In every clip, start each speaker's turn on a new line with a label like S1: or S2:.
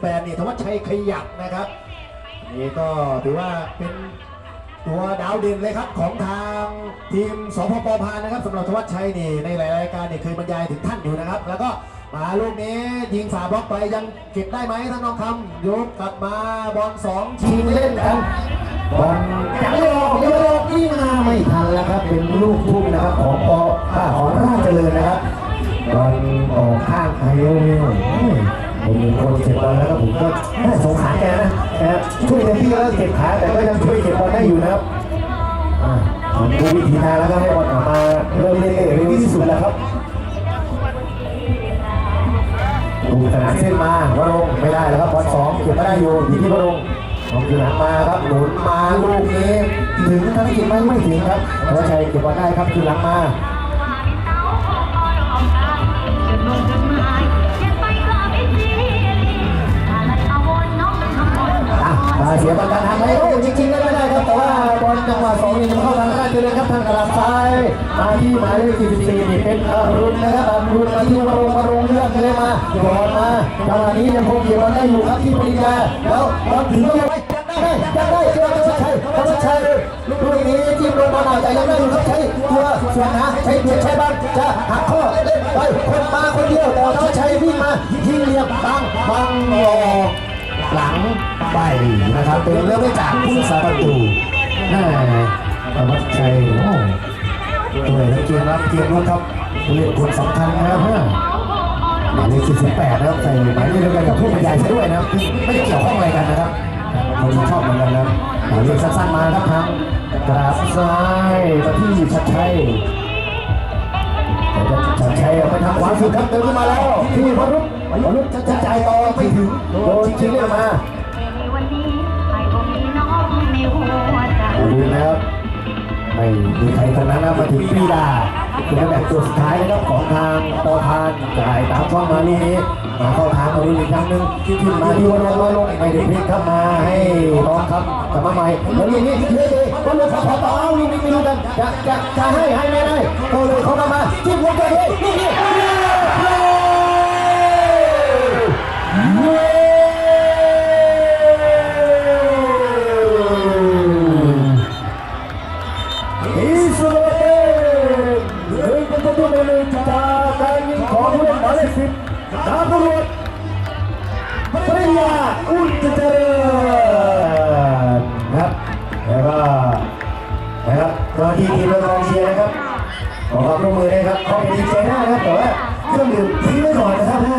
S1: แปดนี่ธวัชชัยขยับนะครับนี่ก็ถือว่าเป็นตัวดาวเด่นเลยครับของทางทีมสพปพานนะครับสำหรับธวัชชัยนี่ในหลายรายการเนี่ยเคยบรรยายถึงท่านอยู่นะครับ แล้วก็มาลูกนี้ยิงฝาบล็อกไปยังเก็บได้ไหมท่านน้องคำยกกลับมาบอลสองทีเล่นกันบอลยังไม่ออกยังไม่ออกนี่มาไม่ทันแล้วครับเป็นลูกทุ่มนะครับของปอ่าของราชเจริญนะครับบอลออกข้างไอ้โอ้ย ผมเป็นคนเก็บบอลแล้วก็ผมก็สงสารแกนะแกช่วยเต็มที่แล้วเก็บขาแต่ก็ยังช่วยเก็บบอลได้อยู่นะครับดูวิธีทางแล้วก็ให้บอลออกมาเริ่มเล่นเร็วที่สุดแล้วครับดูสนามเส้นมาวรงไม่ได้แล้วครับบอลสองเก็บไม่ได้อยู่อยู่ที่วรงลงคือหลังมาครับหนุนมาลูกนี้ถึงทั้งกิจไม่ไม่ถึงครับธวัชชัยเก็บบอลได้ครับคือหลังมา เสียบอลการทางไหมโอ้จริงๆได้ไม่ได้ครับ แต่ว่าบอลจังหวะสองนี่มันเข้าทางข้างเจริญครับทางกระดาซ้ายมาที่หมายเลข44นี่เป็นอรุณนะครับอรุณมาที่วรงวรงเลือกเลยมาบอลมาจังหวะนี้ยังคงเกี่ยวบอลได้อยู่ครับที่ปริญญาแล้วบอลถึงยังไงยังได้ได้เจ้าธวัชชัยธวัชชัยลูกนี้จิ้มลงมาหน่อยแต่ยังได้อยู่ครับใช้ตัวส่วนหาใช้เบียดใช้บ้านจะหักข้อเล่นไปคนมาคนเดียวแต่ธวัชชัยวิ่งมายิงเหลี่ยมบังบังออก หลังไปนะครับเป็นเรื่องไม่จากผู้สาประตูแม่ธวัชชัยโอ้ตัวทั้งเกมรับเกมรุกครับเล่นคนสำคัญนะครับฮะหมายเลข48นะครับใส่หมายเลขเดียวกันกับผู้บรรยายด้วยนะครับไม่ได้เกี่ยวข้องอะไรกันนะครับคนชอบเหมือนกันนะหมายเลขสั้นๆมาครับทางกราบซ้ายมาที่ชัดชัยชัดชัยเอาไปทำขวาสุดครับเดินขึ้นมาแล้วที่วรุษ วรุษจะจะจ่ายต่อไม่ถึงโดนชิงเรียกมาดูนะครับไม่มีใครตรงนั้นนะมาถึงปีดาเป็นแบบตัวสุดท้ายนะครับของทางปอพานจ่ายตามช่องมาลูกนี้มาเข้าทางมาดูอีกครั้งหนึ่งขึ้นมาที่วันลงวันลงไม่ได้พลิกเข้ามาให้น้องครับกลับมาใหม่แล้วลูกนี้เฮ้ยวันลงขับต่อเอาลูกนี้ไม่รู้กันจะจะจะให้ให้ไม่ได้ก็เลยเขามาจิ้มหัวใจเฮ้ยลูกนี้ อิสราเอลหนึ่งประตูต่อหนึ่งจากการยิงของผู้เล่นหมายเลขสิบดาวตำรวจปริญญาอุตเจริญนะครับแล้วก็นะครับตอนที่ทีมกองเชียร์นะครับขอความร่วมมือนะครับเข้าไปดีใจได้นะครับแต่ว่าเครื่องดื่มทิ้งไว้ก่อนนะครับแม่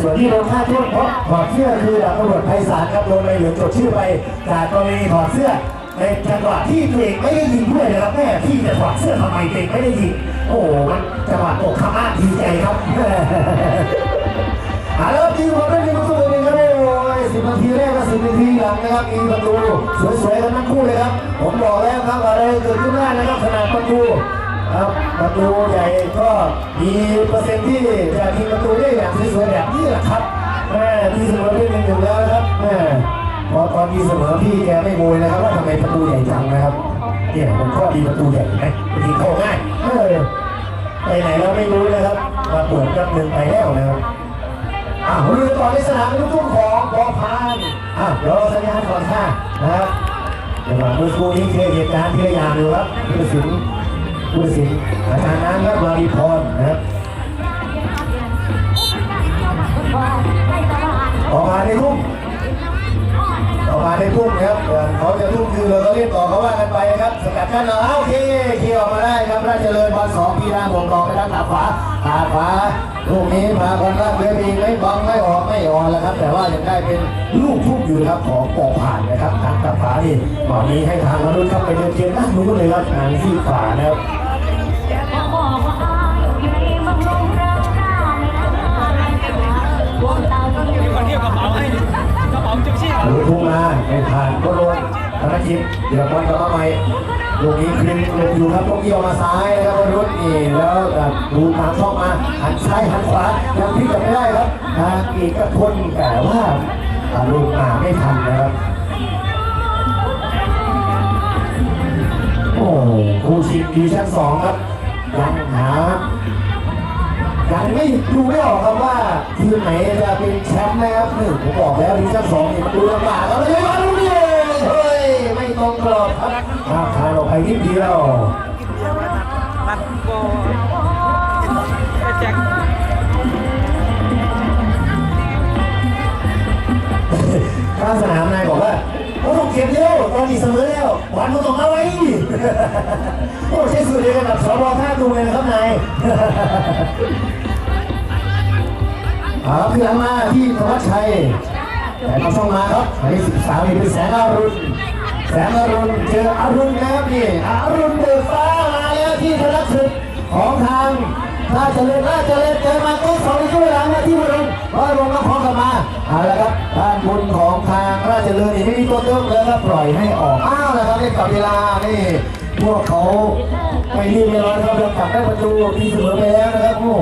S1: ส่วนที่โดนฆ่าโทษเพราะถอดเสื้อคือดาบตำรวจไพศาลครับโดนใบเหลืองจดชื่อไปจากกรณีถอดเสื้อ ในจังหวะที่ตัวเองไม่ได้ยิงด้วยนะครับแม่พี่จะถอดเสื้อทำไมเองไม่ได้ยิงโอ้โหมันจังหวะตกขม่าดีใจครับเอาละครับทีมของได้ยิงประตูหนึ่งครับโอ้ยสิบนาทีแรกกับสิบนาทีหลังนะครับมีประตูสวยๆกันทั้งคู่เลยครับ ผมบอกแล้วครับอะไรเกิดขึ้นได้นะครับขนาดประตูครับประตูใหญ่ก็มีเปอร์เซ็นต์ที่จะยิงประตูได้อย่างสวยๆแบบนี้แหละครับแม่ที่สมอได้หนึ่งหนึ่งแล้วนะครับแม่ พอตอนมีเสมอพี่แกไม่โวยนะครับว่าทำไมประตูใหญ่จังนะครับ เนี่ยมันข้อดีประตูใหญ่ไหมยิงเข้าง่ายเออไปไหนเราไม่รู้นะครับ มาปวดกับหนึ่งไปแล้วนะครับอะเรือต่อในสนามลูกทุ่งของบอพานอะเดี๋ยวเราสัญญาณก่อนค่ะนะครับเดี๋ยวเมื่อสักครู่นี้เคยเหตุการณ์ที่ระยางอยู่ครับผู้สินผู้สินอาจารย์นั้นครับวารีพรนะครับออกมาในทุ่มออก มาในทุ่มนะครับเขาจะทุ่มคือเราก็เล่นต่อเขาว่ากันไปครับสกัดกั้นเอาโอเคเคลียร์ออกมาได้ครับราชเจริญบอลสองพีราหมงต่อไปทางขาขวาขาขวาลูกนี้พาคนรักเรือมีไม่บังไม่ออกไม่อ่อนแล้วครับ แต่ว่ายังได้เป็นลูกทุกอยู่ครับของปอผ่านนะครับทางกับฝานี่ตอนนี้ให้ทางมนุษย์ครับไปเดินเกมด้านนู้นเลยครับทางที่ขวานะครับ
S2: ระเป๋าจุกชี่
S1: ลูกทุ่งมาไม่ผ่านก็โดนธนกิจเดี๋ยวบอลกลับมาใหม่ลูกนี้คลินลงอยู่ครับลูกเกี่ยวมาซ้ายนะครับมนุษย์นี่แล้วแบบดูทางช่องมาหันซ้ายหันขวายังพลิกกันไม่ได้ครับทางอีกกระพนแต่ว่าลูกมาไม่ทันนะครับโอ้คู่ชิงดิวิชั่นสองครับยังหา ยังไม่ดูไม่ออกครับว่าทีมไหนจะเป็นแชมป์นะครับหนึ่งผมบอกแล้วดิวิชั่นสองนี่มันดูลำบากแล้วเลยมาลูกนี้เฮ้ยไม่ตรงกรอบครับทางทางออกไปนิดเดียว
S2: นัดโกแจ็ค
S1: ข้างสนามนายบอกว่าโอ้ต้องเก็บเร็วตอนนี้เสมอแล้วหวานมันต้องเอาไว้โอ้ใช่สุดเลยกันกับสบท่าดูเลยนะครับนาย เอาครับคือหลังมาที่ธวัชชัยแต่มาช่องมาครับหมายเลขสิบสามนี่เป็นแสงอรุณแสงอรุณเจออรุณนะครับนี่อรุณเดือดฟ้ามาแล้วที่ธนศึกของทางราชเลนราชเลนเจอมาก็สองในช่วงเวลามาที่วรุณร้อยลงแล้วพร้อมกันมาเอาละครับทางบุญของทางราชเลนนี่ไม่มีตัวเติมเลยครับปล่อยให้ออกอ้าวนะครับเล่นกับเวลานี่พวกเขาไม่รีบไม่ร้อนครับเดินกลับได้ประตูที่เสมอไปแล้วนะครับโอ้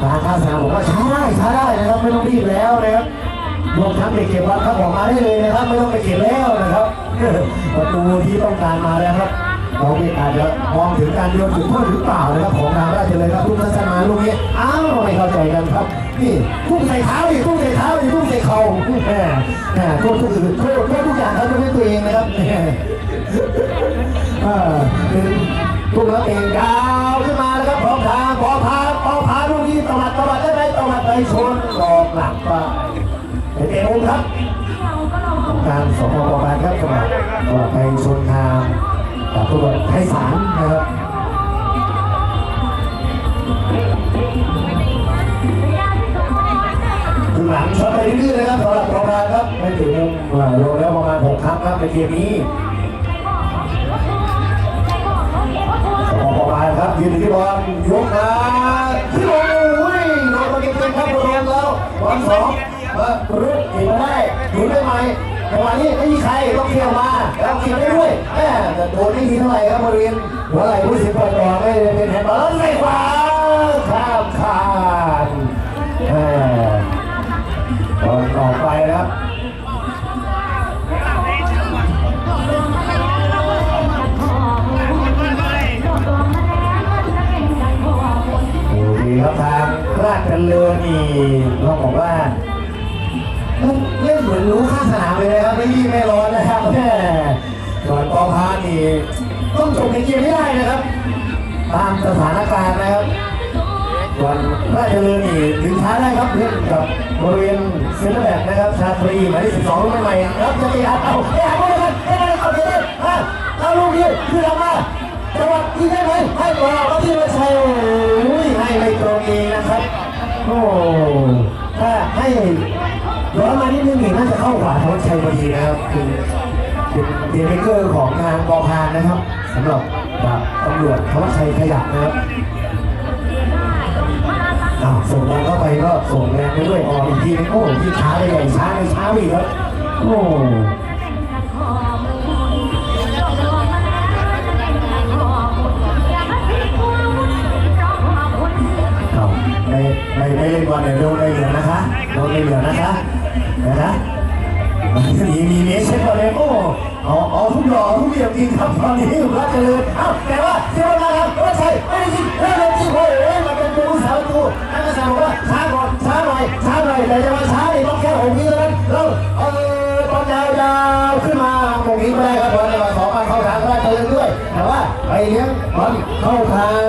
S1: ทางข้าสนามบอกว่าใช้ได้ช้ได้นะครับไม่ต้องรีบแล้วนะครับรวมทั้งเด็กเก็บวัดครับออกมาได้เลยนะครับ ไม่ต้องไปเก็บแล้วนะครับ ประตูที่ต้องการมาแล้วครับเราไม่อาจจะมองถึงการโยนจุดโทษหรือเปล่านะครับของทางราชเลยครับทุกท่านมาลูกนี้อ้าวไม่เข้าใจกันครับ นี่ทุ่มใส่เท้าดิทุ่มใส่เท้าดิทุ่มใส่เข่าแหมแหมโทษทุกอื่นโทษโทษทุกอย่างครับไม่ใช่ตัวเองนะครับเออเป็นลูกแล้วเองยาวขึ้นมาแล้วครับพร้อมทางพอพาพ ชนหลอกหลักไปเป็นเอวครับการสองประมาณครับสมัครตวัดไปชนทางกับตัวไทยสารนะครับคือหลังช็อตไปเรื่อยๆนะครับสำหรับประมาณครับไม่ถึงมุมอ่าลงแล้วประมาณหกครั้งครับในเกมนี้ออกมาครับยืนที่บอลยกมาที่โอ้ย ครับรวมแล้ววันสองรุดอีกมาได้หยุดได้ไหมจังหวะนี้ไม่มีใครต้องเคลียร์มาแล้วเกี่ยวได้ด้วยแม่แต่โดนไม่ดีเท่าไหร่ครับบริเวณหัวไหล่ผู้สิบปล่อยต่อไม่ได้เป็นแฮนด์บอลไม่ขวาข้ามคานแม่บอลต่อไปครับ ครับทางราชเนินนี่ต้องบอกว่าเล่นเหมือนรู้ข้างสนามเลยนะครับไม่รีบไม่ร้อนนะครับแม่ส่วนกองพานี่ต้องจบในเกมให้ได้นะครับ ตามสถานการณ์นะครับส่วนราชเนินนี่ถึงช้าได้ครับเล่นกับบริเวณเซนเตอร์แบ็กนะครับชาตรีหมายเลขสิบสองรุ่นใหม่ครับจะตีอัดเอาเอ้ยเอาเลยครับเอ้เอาเลยครับเอาลยเอาลูกนี้ขึ้นออกมาจังหวะยิงได้ไหมให้บอลก็ที่ม นึงนี่น่าขวาทวัชชัยพอดีนะครับคือเป็นเดนเกอร์ของทางกอพานนะครับสำหรับดาบตำรวจทวัชชัยขยับนะครับอ้าวส่งแรงเข้าไปก็ส่งแรงไปด้วยออกอีกทีนึงโอ้ที่ช้าไปใหญ่ช้าไปช้าไปอีกครับโอ้ไม่ไม่ไม่เล่นบอลเดี๋ยวโดนในเหลืองนะคะโดนในเหลืองนะคะนะคะ มีมีเมสเช็ดบอลเลยโอ้เอาเอาทุกดอกทุกเหลี่ยมจริงครับตอนนี้รักเจริญเอ้าแต่ว่าเสียเวลาครับว่าใช่ไม่ได้ยิงไม่ได้ยิงโอ้ยมันเป็นตัวสาวตัวนักข่าวบอกว่าช้าก่อนช้าหน่อยช้าหน่อยแต่จะมาช้านี่ต้องแค่หกวิเท่านั้นแล้วเออบอลยาวๆขึ้นมาหกวิไม่ได้ครับบอลในวันสองมาเข้าทางราชเจริญด้วยแต่ว่าไปเลี้ยงบอลเข้าทาง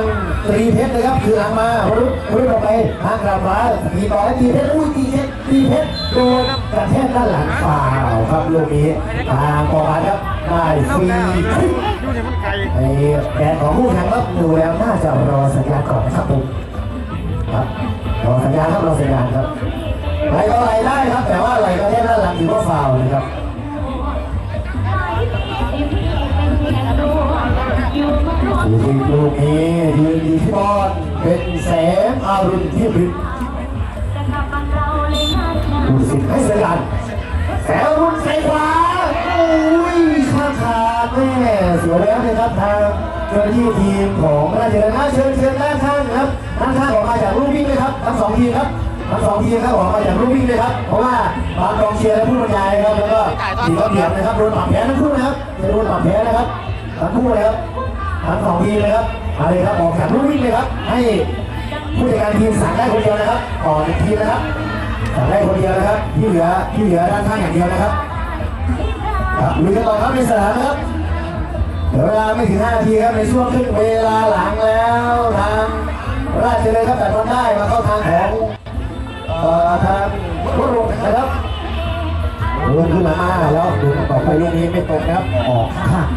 S1: ตรีเพชรนะครับคือหลังมารุ่นรุ่นออกไปทางกระฟ้าตีต่อให้ตีเพชรอุ้ยตีเพชรตีเพชร ดนกระแทกด้านหลังฝ่าวครับลูกนี้ทางกองพันครับได้ฟรี
S2: ดูเนี่ยมันไกล
S1: ไอ้แกนของผู้แข่งครับดูแล้วน่าจะรอสัญญาณก่อนครับผมครับรอสัญญาณครับรอสัญญาณครับไหลก็ไหลได้ครับแต่ว่าไหลกระแทกด้านหลังถือว่าฟาวล์นะครับดูลูกนี้ยืนดีที่บอลเป็นแสงอารุณที่บิด ดูสิให้สัญญาณแสงรุณใส่ขวาโอ้ยข้างขาแม่เสียแล้วนะครับทางเจ้าหน้าที่ทีมของราชนาเชิญเชิญด้านข้างนะครับด้านข้างออกมาจากลูกวิ่งเลยครับทั้งสองทีมครับทั้งสองทีมครับออกมาจากลูกวิ่งเลยครับเพราะว่าบางกองเชียร์และผู้บรรยายครับแล้วก็ทีมระเบียบนะครับโดนปรับแพ้ทั้งคู่นะครับจะโดนปรับแพ้นะครับทั้งคู่เลยครับทั้งสองทีมเลยครับมาเลยครับออกจากลูกวิ่งเลยครับให้ผู้จัดการทีมสั่งได้คนเดียวนะครับต่อนทีมนะครับ สั่ได้คนเดียวนะครับ ที่เหลือที่เหลือด้านข้างอย่างเดียวนะครับครับลุยกันต่อครับในสนามนะครับเหลือเวลาไม่ถึง5นาทีครับในช่วงครึ่งเวลาหลังแล้วทางราชเจริญครับแต่ทนได้มาเข้าทางของต่อทางผู้ลงนะครับลงขึ้นมามาแล้วดูต่อไปลูกนี้ไม่ตรงนะครับออกข้าง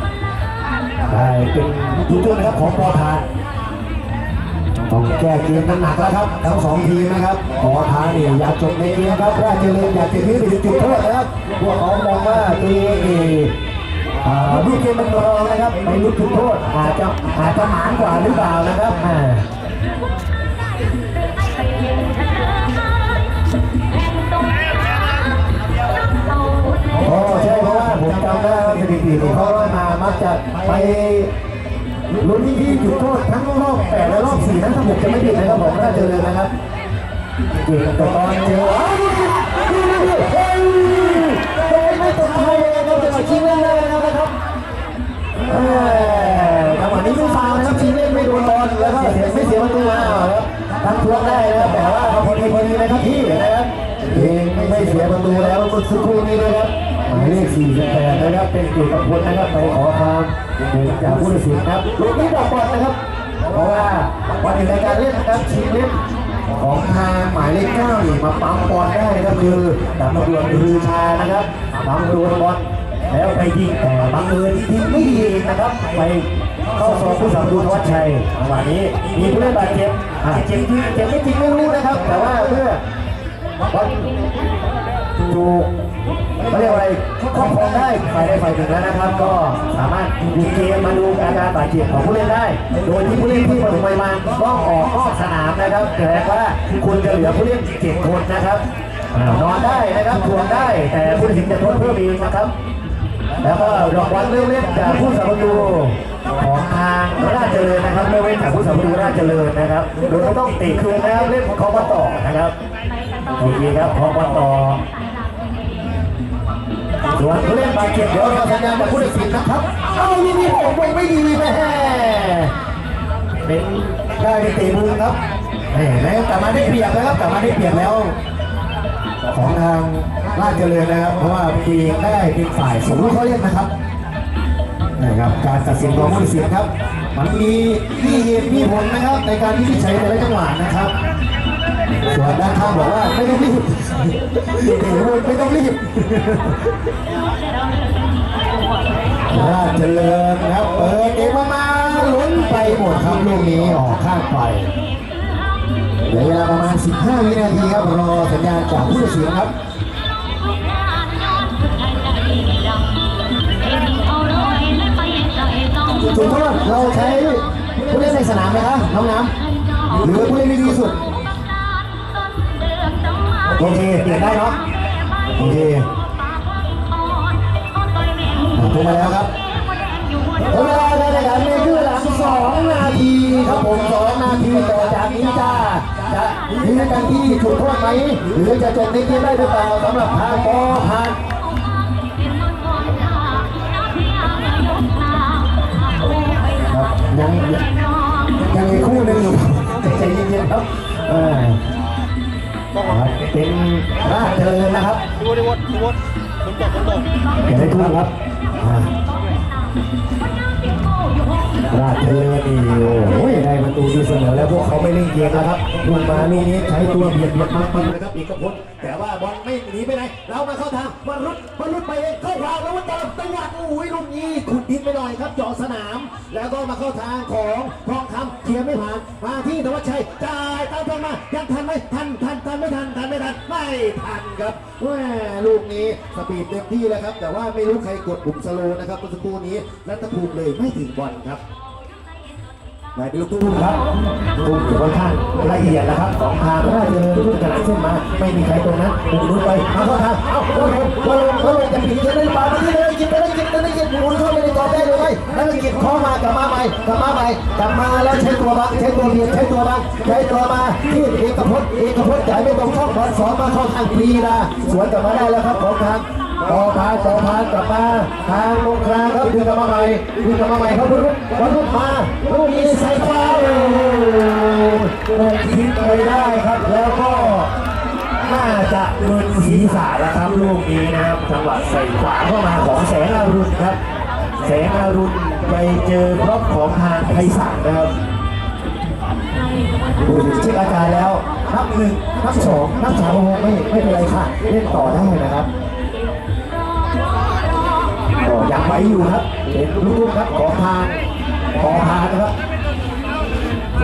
S1: ได้เป็นจุดโทษนะครับของปอทาน ต้องแก้เกมน้ำหนักแล้วครับ ทั้งสองทีมนะครับขอท้าเนี่ยอยากจบในเกมครับราชเจริญอยากจะยื้อไปถึงจุดโทษนะครับ พวกเขามองว่าตัวเองนี่อ่าลูกเกมมันรองนะครับไปลุกจุดโทษอาจจะอาจจะหมานกว่าหรือเปล่านะครับโอ้ใช่เพราะว่าผมจำได้ว่าสถิติที่เขาว่ามามักจะไป ลุ้นที่ที่จุดโทษทั้งรอบแปดและรอบสี่นั้นถ้าผมจะไม่ผิดนะครับผมน่าเจริญนะครับเก่งแต่ตอนเจออ้าวดูดูดูเฮ้ยโดนไม่ตกใจเลยครับจะชิงเล่นเลยนะครับออจังหวะนี้ไม่ฟาวนะครับชิงเล่นไม่โดนบอลแล้วก็เสียไม่เสียประตูมาครับทำทวงได้นะครับแต่ว่าพอดีพอดีนะครับพี่นะครับเองไม่เสียประตูแล้วเมื่อสักครู่นี้นะครับ หมายเลข48นะครับเป็นเกียรติกับพลนะครับไปขอความเห็นจากผู้ตัดสินครับลูกนี้ดอกบอลนะครับ เพราะว่าวันในการเล่นนะครับชิงเล่นของทางหมายเลขเก้านี่มาปั๊มบอลได้นะครับคือดับตำรวจคือชานะครับปั๊มโดนบอลแล้วไปยิงแต่บังเอิญยิงไม่ดีเองนะครับ ไปเข้าซองผู้สาระตูธวัชชัยจังหวะนี้มีผู้เล่นบาดเจ็บอ่าเจ็บจริงเจ็บไม่จริงไม่รู้นะครับ แต่ว่าเมื่อบอลถูก เขาเรียกว่าอะไรครอบครองได้ฝ่ายใดฝ่ายหนึ่งแล้วนะครับ ก็สามารถดูเกมมาดูอาการบาดเจ็บของผู้เล่นได้ โดยที่ผู้เล่นที่ปฐมพยาบาลต้องออกนอกสนามนะครับแต่ว่าคุณจะเหลือผู้เล่นเจ็ดคนนะครับอ่านอนได้นะครับทวงได้ แต่ผู้ตัดสินจะทดเพิ่มอีกนะครับ แล้วก็ดอกบอลเริ่มเล่นจากผู้สาประตูของทางราชเจริญนะครับไม่เว้นจากผู้สาประตูราชเจริญนะครับโดยไม่ต้องตีคืนนะครับเล่นของเขามาต่อนะครับโอเคครับของมาต่อ ส่วนผู้เล่นบาดเจ็บเดี๋ยวรอสัญญาณจากผู้ตัดสินนะครับ เอายิงนี่ผมยังไม่ดีแม่เป็นได้ไปเตะมือครับแหมแล้วกลับมาได้เปรียบนะครับกลับมาได้เปรียบแล้ว ของทางราชเจริญนะครับ เพราะว่าทีมได้เป็นฝ่ายสมรู้เขาเล่นนะครับนะครับ การตัดสินของผู้ตัดสินครับ มันมีที่เหตุมีผลนะครับ ในการที่ใช้แต่ละจังหวะนะครับ ส่วนด้านข้างบอกว่าไม่ต้องรีบเด็กๆไม่ต้องรีบราชเจริญนะครับเปิดเองมามาลุ้นไปหมดครับลูกนี้ออกข้างไปเหลือเวลาประมาณ 15 วินาทีครับรอสัญญาณจากผู้ตัดสินครับจุดโทษเราใช้ผู้เล่นในสนามไหมครับน้องน้ำหรือผู้เล่นที่ดีที่สุด อเคเปลี่ยนได้เนาะโอเคถูกมาแล้วครับเวลาการแข่งขันในครึ่งหลังสองนาทีครับผมสองนาทีต่อจากนี้จ้าจะมีกันที่จุดโทษไหมหรือจะจบในเกมได้หรือเปล่าสำหรับทางบอผ่านครับยังยังมีคู่หนึ่งอยู่ใจเย็นๆครับ เออครับเป็นราชเจริญนะครับ
S2: ดูดิวดดูวดฝนตกฝนตก
S1: เห็นได้ทุกครับอ่า ราชบุรีโอ้ยได้ประตูดีเสมอแล้วพวกเขาไม่เล่นเกมแล้วครับลูกมาลูกนี้ใช้ตัวเบียดเบียดมันมันนะครับอีกกระพลแต่ว่าบอลไม่หนีไปไหนเรามาเข้าทางมันรุดมันรุดไปเองเข้าทาแล้วว่าจับจังหวะโอ้ยลูกนี้ขุดดินไปหน่อยครับเจาะสนาม แล้วก็มาเข้าทางของทองคำเคลียร์ไม่ผ่านมาที่ธวัชชัยจ่ายตามทางมายังทันไหมทันทันทันไม่ทันทันไม่ทันไม่ทันครับแหมลูกนี้สปีดเต็มที่แล้วครับ แต่ว่าไม่รู้ใครกดปุ่มสโลนะครับเมื่อสักครู่นี้และตะภูมิเลยไม่ถึงบอลครับนายเป็นลูกทุ่งครับทุ่งอยู่ค่อนข้างละเอียดนะครับสองทางถ้าเจอทุ่งขนาดเส้นมา ไม่มีใครตรงนั้นปุ่มลุ้นไปเอาเข้าทางเอาโอ้โหบอลลงบอลลงจะผิดจะได้ปาไปที่เลยกินไปได้กินไปได้กินหมุนเข้าไปในกรอบได้เลยไหมแล้วกินข้อมากลับมาใหม่กลับมาใหม่กลับมาแล้วใช้ตัวบังใช้ตัวเบียดใช้ตัวบังใช้ตัวมาที่เอกพจน์เอกพจน์จ่ายไม่ตรงช่องบอลสองมาเข้าทางพีนะสวนกลับมาได้แล้วครับของทาง ต่อพานต่อพานกลับมาทางลงกลางครับดึงกลับมาใหม่ดึงกลับมาใหม่ครับรุ่นรุ่นมาลูกนี้ใส่ฟาวลงทิ้งไปได้ครับ แล้วก็น่าจะเงินศีรษะแล้วครับลูกนี้นะครับจังหวะใส่ขวาเข้ามาของแสงอรุณครับ แสงอรุณไปเจอบล็อกของทางไพศาลนะครับดูเช็คอาการแล้วนับหนึ่งนับสองนับสามโอ้โหไม่ไม่เป็นไรค่ะเล่นต่อได้นะครับ ยังไหวอยู่ครับเป็นลูกๆครับของทางของทางนะครับ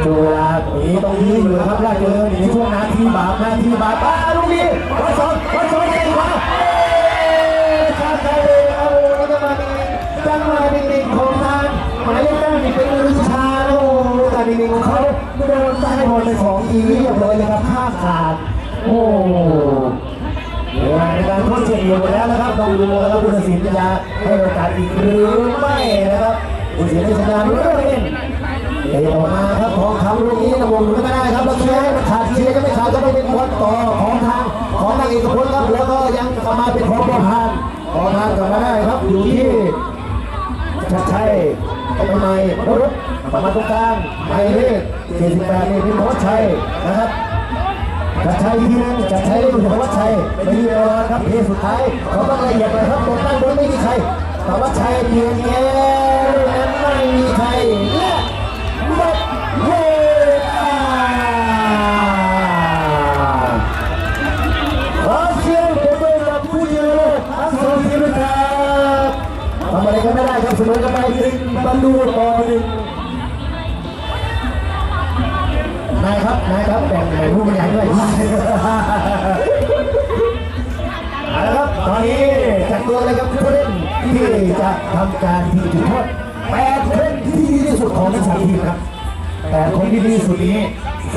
S1: ดูเวลาตรงนี้ต้องยืนอยู่นะครับราชเจริญในช่วงนาทีบาปนาทีบาปป้าลูกนี้วัดสองวัดสองเองมาชาติไทยเลยเอาแล้วก็มาจังหวะดิ่งๆของทางหมายเลขเก้านี่เป็นลือชาโอ้การดิ่งๆของเขาโดนใต้บอลไปสองทีเรียบร้อยเลยครับภาพขาดโอ้ เวลาในการทดเฉลี่ยหมดแล้วนะครับต้องดูนะครับผู้ตัดสินจะให้โอกาสอีกหรือไม่นะครับผู้ตัดสินให้สัญญาณเริ่มเล่นเตะออกมาครับของคำลูกนี้นะวงหมุนไม่ได้ครับแล้วเชียร์ให้มันขาดเชียร์ก็ไม่ขาดก็ไม่เป็นบอลต่อของทางของทางเอกพลครับแล้วก็ยังกลับมาเป็นของบอลพานบอลพานกลับมาได้ครับอยู่ที่ชัดชัยไปใหม่รถกลับมาตรงกลางหมายเลข78นี่เป็นพวัชชัยนะครับ จัดชัยอีกทีนึงจัดชัยได้อยู่ที่พวัชชัยไม่มีเวลาครับเพสุดท้ายเขาต้องละเอียดเลยครับตรงตั้งบนไม่มีใครพวัชชัยเพียงแค่นั้นไม่มีใครและหมดเวลาขอเสียงปรบมือกับผู้ยืนทั้งสองทีมด้วยครับทำอะไรกันไม่ได้ครับเสมอกันไปหนึ่งประตูต่อหนึ่งายครับนายครับแบ่งแบ่งผู้บริหารด้วยเอาละครับตอนนี้จัดตัวเลยครับผู้เล่นที่จะทำการทีจุดโทษแปดคนที่ดีที่สุดของทั้งสามทีมครับแต่คนที่ดีที่สุดนี้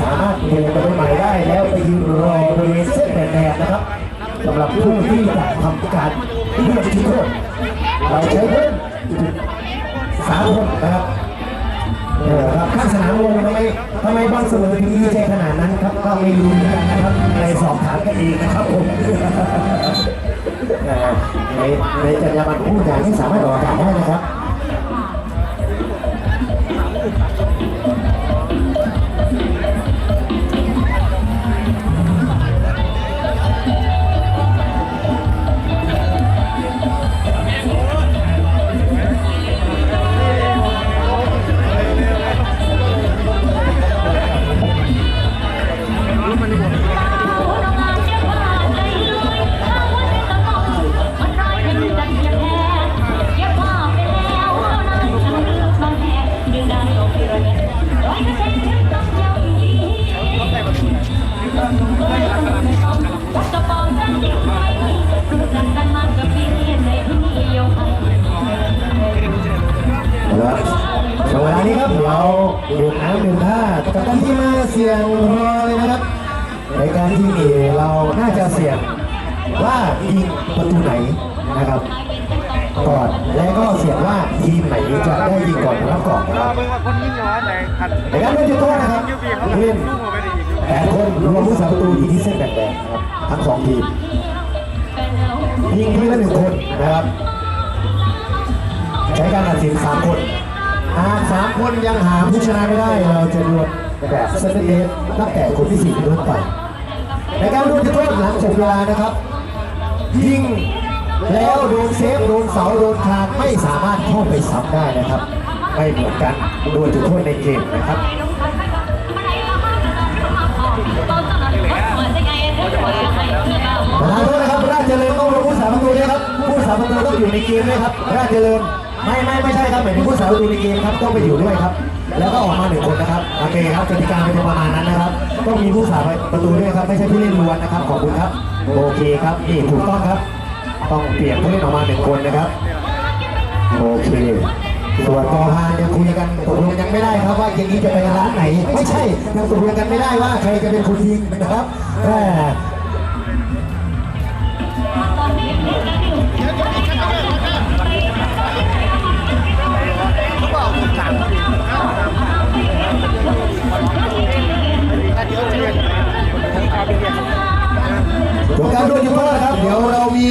S1: สามารถเปลี่ยนไปใหม่ได้แล้วไปยืนรอบริเวณเส้นแดงนะครับสำหรับผู้ที่จะทำการเลือกจุดโทษเราใช้เพิ่มสามคนนะครับ เออครับข้างสนามวงทำไมทำไมบอลเสมอถึงดีใจขนาดนั้นครับ ก็ไม่รู้เหมือนกันนะครับในสอบถามกันเองนะครับผมเอ่อในในจรรยาบรรณผู้ใหญ่ไม่สามารถออกอากาศได้นะครับครับ นะครับก่อนและก็เสี่ยงว่าทีมไหนจะได้ยิงก่อนรับก่อนนะครับในการเล่นจุดโทษนะครับ
S2: ยูบีเล่
S1: น
S2: สู้มาไม่ได้อีก
S1: แปดคนรวมผู้สาประตูอยู่ที่เส้นแบ่งแดงครับทั้งสองทีมยิงทีละหนึ่งคนนะครับ ใช้การตัดสินสามคนหากสามคนยังหาผู้ชนะไม่ได้ เราจะดวลแบบเซนเตอร์นับแต่คนที่สี่เป็นต้นไปในการดวลจุดโทษหลังจบเวลานะครับยิง แล้วโดนเซฟโดนเสาโดนคานไม่สามารถเข้าไปซ้ำได้นะครับ ไม่เหมือนกันโดวลจุดโทษในเกมนะครับปรานโทษนะครับราชเจริญต้องลงผู้สาประตูด้วยครับผู้สาประตูต้องอยู่ในเกมด้วยครับราชเจริญไม่ไม่ไม่ใช่ครับหมายถึงผู้สาประตูในเกมครับต้องไปอยู่ด้วยครับ แล้วก็ออกมาหนึ่งคนนะครับโอเคครับกติกาเป็นประมาณนั้นนะครับต้องมีผู้สาประตูด้วยครับไม่ใช่ผู้เล่นล้วนนะครับขอบคุณครับโอเคครับนี่ถูกต้องครับ ต้องเปลี่ยนผู้เล่นออกมาหนึ่งคนนะครับ โอเค ส่วนกอพานยังคุยกันตกลงยังไม่ได้ครับว่าเย็นนี้จะไปร้านไหน ไม่ใช่ยังตกลงกันไม่ได้ว่าใครจะเป็นคนยิงนะครับแม่จ บการโดนจุดโทษนะครับ เดี๋ยวเรามี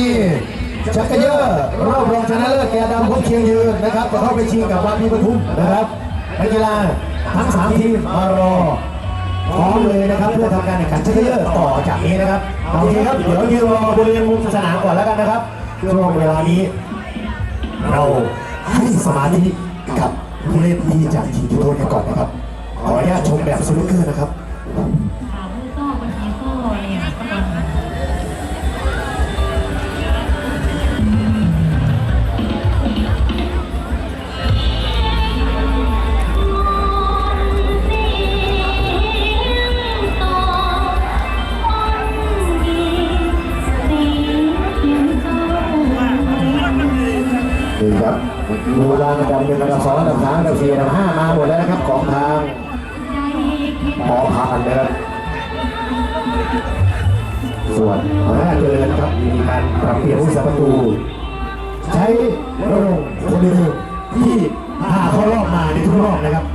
S1: ชักกระเยอะรอบรองชนะเลิศแกดำพบเชียงยืนนะครับจะเข้าไปชิงกับวาพีปทุมนะครับนักกีฬาทั้งสามทีมมารอพร้อมเลยนะครับเพื่อทำการแข่งขันชักเกยอร์ต่อจากนี้นะครับเอาโอเคครับเดี๋ยวยืนรอบริเวณมุมสนามก่อนแล้วกันนะครับช่วงเวลานี้ เราให้สมาธิกับผู้เล่นที่จากทีมทุกคนกันก่อนนะครับขออนุญาตชมแบบสนุกเกอร์นะครับ ดูรางอันดับหนึ่งดับสองอันดับสามอันดับสี่อันดับห้ามาหมดแล้วนะครับของทางหอพันนะครับส่วนราเจริญครับมีการปรับเปลี่ยนผู้สาประตู ใช้ระดมคนเดิมที่พาเข้ารอบมาในทุกรอบนะครับ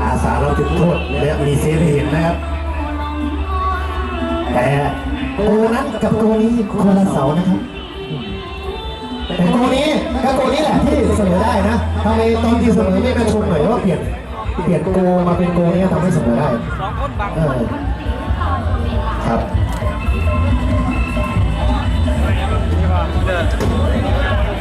S1: อาสาเราจุดโทษและมีเซฟให้เห็นนะครับแต่โกนั้นกับโกนี้คนละเสานะครับ แต่โกนี้ ก็โกนี้แหละที่เสมอได้นะทำไมตอนที่เสมอไม่มาชมหน่อยว่าเปลี่ยนเปลี่ยนโกมาเป็นโกนี้ทำให้เสมอได้
S2: สองคนบัง
S1: เออครับ
S2: เดิน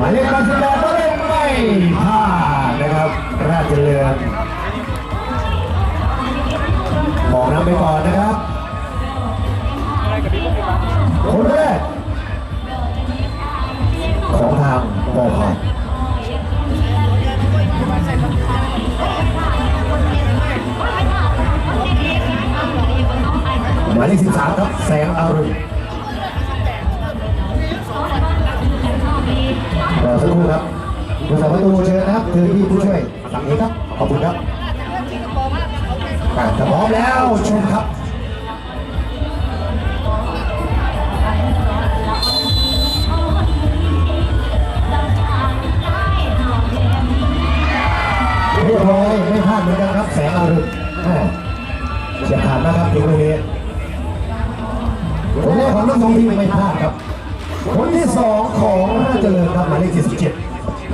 S1: หมายเลขการแสดงก็เล่นไม่พลาดนะครับ ราชเรือบ
S2: อก
S1: น้ำไปก่อนนะ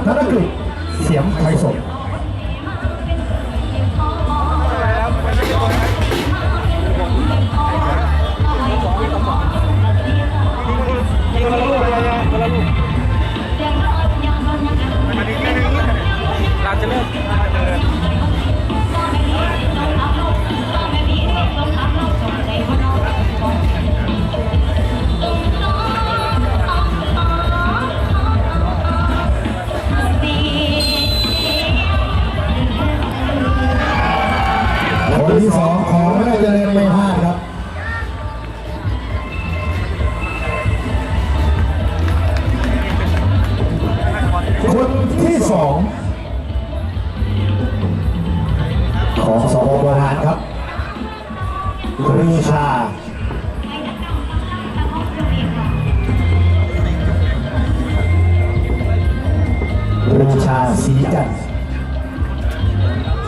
S1: 77ธนกฤษ ปรีชาปรีชาสีจันทร์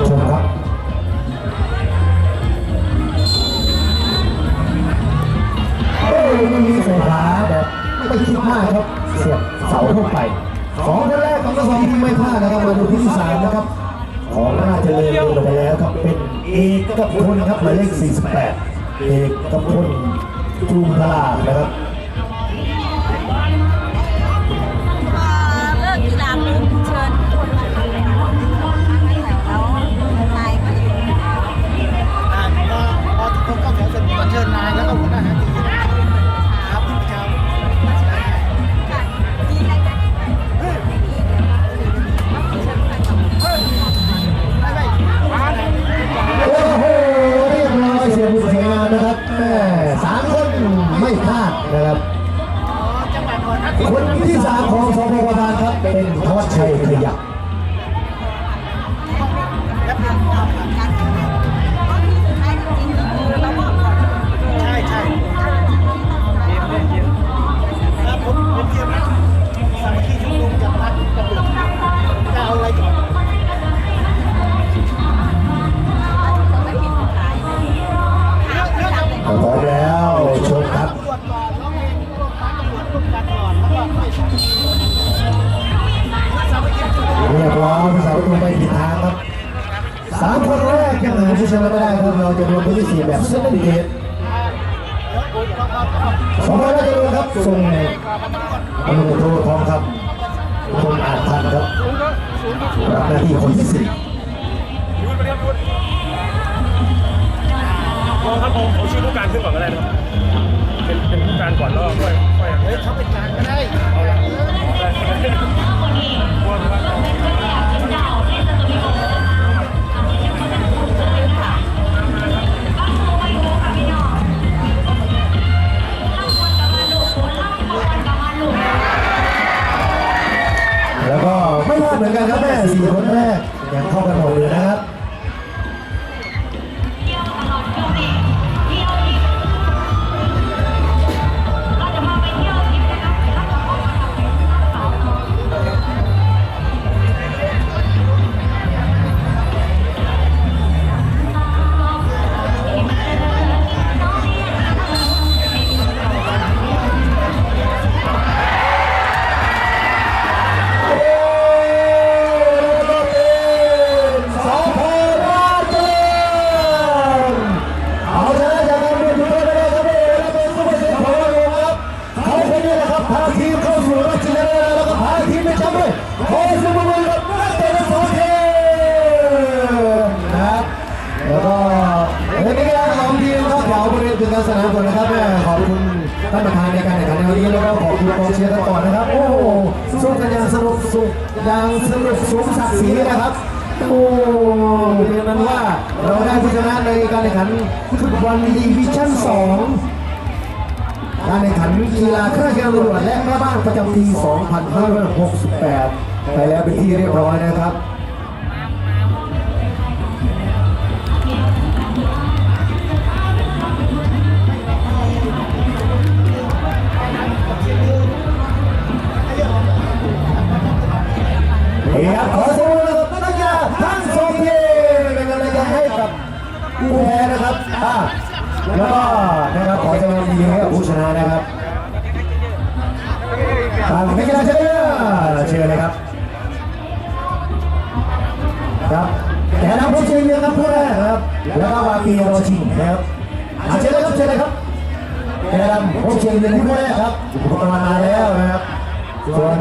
S1: ชมครับโอ้ยไม่มีไฟฟ้าแบบไม่คิดมากครับ เสียบเสาเข้าไปสองคนแรกของทั้งสองทีไม่พลาดนะครับมาดูที่สามนะครับ ของราชเจริญลงไปแล้วครับเป็นเอกพลครับหมายเลข48 เอก
S3: กำ
S4: พล
S3: จุม
S1: พลานะครับ เซนเดตสองร้อยราชดำครับส่งตำรวจโททองครับคนอ่านทันครับรับหน้าที่คนที่สี่
S2: ยูนไปเรียบยูนมองครับผมผมชื่อผู้การขึ้นก่อนก็ได้ครับ เป็นเป็นผู้การก่อนแล้วก็ค่อยค่อย
S4: เฮ้ยเขาเป็นการก็ได้
S2: เอาละ
S1: พลาดเหมือนกันครับแม่สี่คนแรกยังเข้ากันหมดเลยนะครับ ฟุตบอลดิวิชั่น2การแข่งขันกีฬาข้าราชการตำรวจและแม่บ้านประจำปี 2568 ไปแล้วเป็นที่เรียบร้อยนะครับเฮ้ยขอ แล้วก็นะครับขอแสดงความยินดีให้กับผู้ชนะนะครับทางนักกีฬาเชิญเลยเชิญเลยครับ ครับแกนำผู้ชิงนะครับผู้แรกนะครับ แล้วก็วาปีโรชิงนะครับอาเชิญเลยครับเชิญเลยครับแกนำผู้ชิงเป็นผู้แรกครับอุปกรณ์มาแล้วนะครับส่วน